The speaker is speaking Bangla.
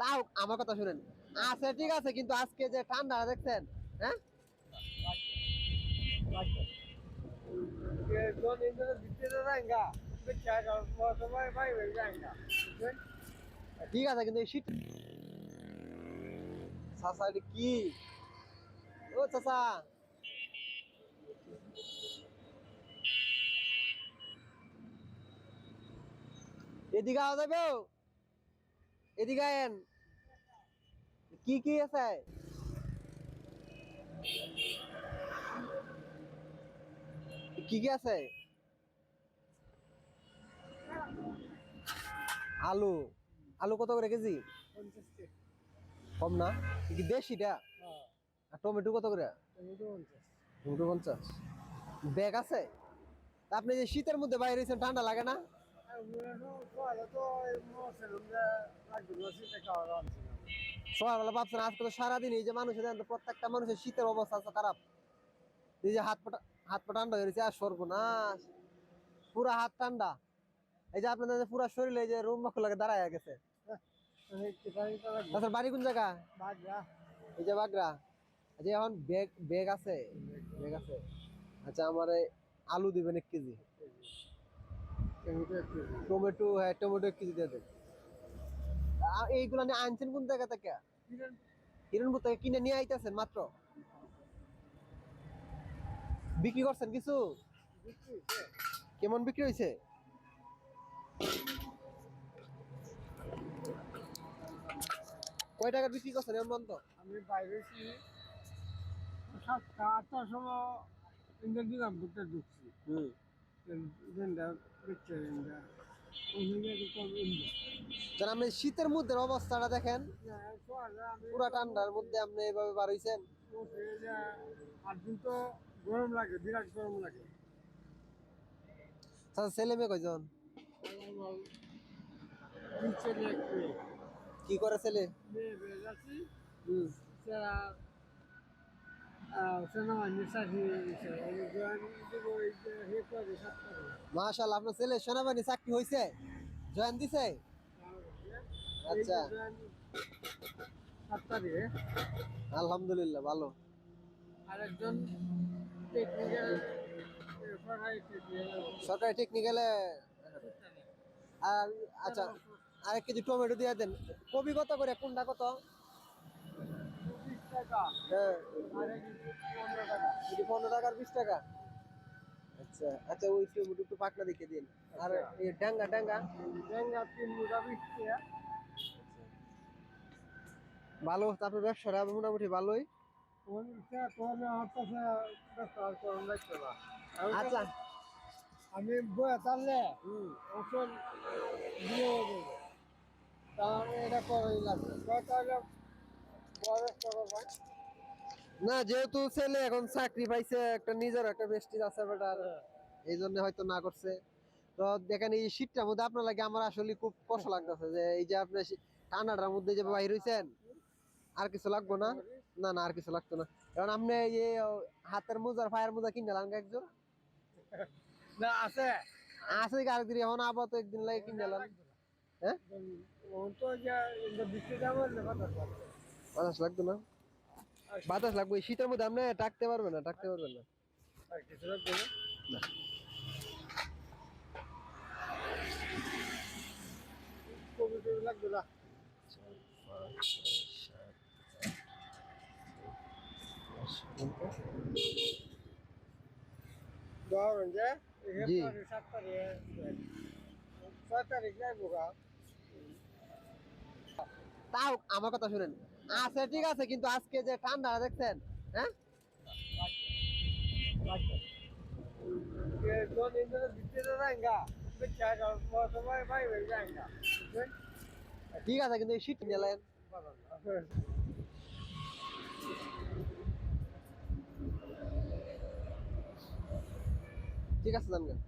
তাও আমার কথা শুনেন। আচ্ছা ঠিক আছে, কিন্তু আজকে যে ঠান্ডা দেখছেন হ্যাঁ? ঠিক আছে, কিন্তু শীত চাচা কি? ও, চাচা। এদিকে আওয়া যাবে এদিকে আয়েন। কি কি আছে? কি কি আছে? আলু। আলু কত করে কেজি? কম না? কি দেশিটা আর টমেটো কত করে? টমেটো পঞ্চাশ। ব্যাগ আছে? আপনি যে শীতের মধ্যে বাইরে ঠান্ডা লাগে না? সকালবেলা ভাবছেন আজকে তো সারাদিন এই যে মানুষের প্রত্যেকটা মানুষের শীতের অবস্থা আছে খারাপ। এই যে হাত পা হাত পা ঠান্ডা হয়ে গেছে আর সর্বনাশ পুরা হাত ঠান্ডা। এই যে আপনাদের পুরা শরীরে এই যে রুম লাগে দাঁড়ায় গেছে। তাছাড়া বাড়ি কোন জায়গা? এই যে বাগরা আচ্ছা এখন ব্যাগ ব্যাগ আছে? ব্যাগ আছে। আচ্ছা আমার আলু দিবেন এক কেজি। টমেটো হ্যাঁ টমেটো এক কেজি দিয়ে আ- এইগুলা নিয়ে আনছেন কোন জায়গা থেকে? হিরণপুর থেকে কিনে নিয়ে আইতেছেন মাত্র? বিক্রি করছেন কিছু? কেমন বিক্রি হয়েছে কয় টাকা বিক্রি করছেন এমন বন্ধ আমি বাইরে সাতটা আটটার সময় ইন্ডিয়ান দিলাম ঢুকছি। হুম। আপনি শীতের মধ্যে অবস্থাটা দেখেন। পুরা ঠান্ডার মধ্যে আপনি এইভাবে বার তো গরম লাগে বিরাট গরম লাগে ছেলে মেয়ে কয়জন? কি করে ছেলে? চাকরি মাশাআল্লাহ আপনার ছেলে সেনাবাহিনী চাকরি হয়েছে জয়েন দিছে? আচ্ছা। আলহামদুলিল্লাহ ভালো। আরেকজন টেকনিক্যাল সরকারি টেকনিক্যালে আর আচ্ছা আরেক কেজি টমেটো দিয়ে দেন। কবি কত করে? কোনটা কত? হ্যাঁ। পনেরো টাকার বিশ টাকা। আচ্ছা আচ্ছা ওই টমেটো একটু পাকনা দেখে দিন। আর এই ডাঙ্গা ডাঙ্গা? তিন বিশ ভালো তারপর ব্যবসাটা মোটামুটি ভালোই? আচ্ছা। আমি বয়ে তাহলে হুম। ওষুধ দিয়ে দেবো। তাহলে এটা করাই লাগবে। তাহলে না যেহেতু ছেলে এখন চাকরি পাইছে একটা নিজের একটা বেস্টিজ আছে বেটার। এই জন্য হয়তো না করছে। তো দেখেন এই শীতটার মধ্যে আপনার লাগে আমার আসলে খুব কষ্ট লাগতেছে যে এই যে আপনি ঠান্ডাটার মধ্যে যে বাইর হয়েছেন আর কিছু লাগবো না? না না আর কিছু লাগতো না। কারণ আপনি এই হাতের মোজার পায়ের মোজা কিনে লান একজন? না আছে। আছে কি আরেকদিন এখন আবার তো একদিন লাগে কিনে লান হ্যাঁ? পঞ্চাশ লাগতো না? বাতাস লাগবে শীতের মধ্যে আপনি টাকতে পারবেন না টাকতে পারবেন না। লাগবে ধরুন যে সাত তারিখ ছয় তারিখ যাইবো তাও আমার কথা শুনেন। আচ্ছা ঠিক আছে, কিন্তু আজকে যে ঠান্ডা দেখছেন হ্যাঁ? ঠিক আছে, কিন্তু শীত নিলেন ঠিক আছে, জানবেন।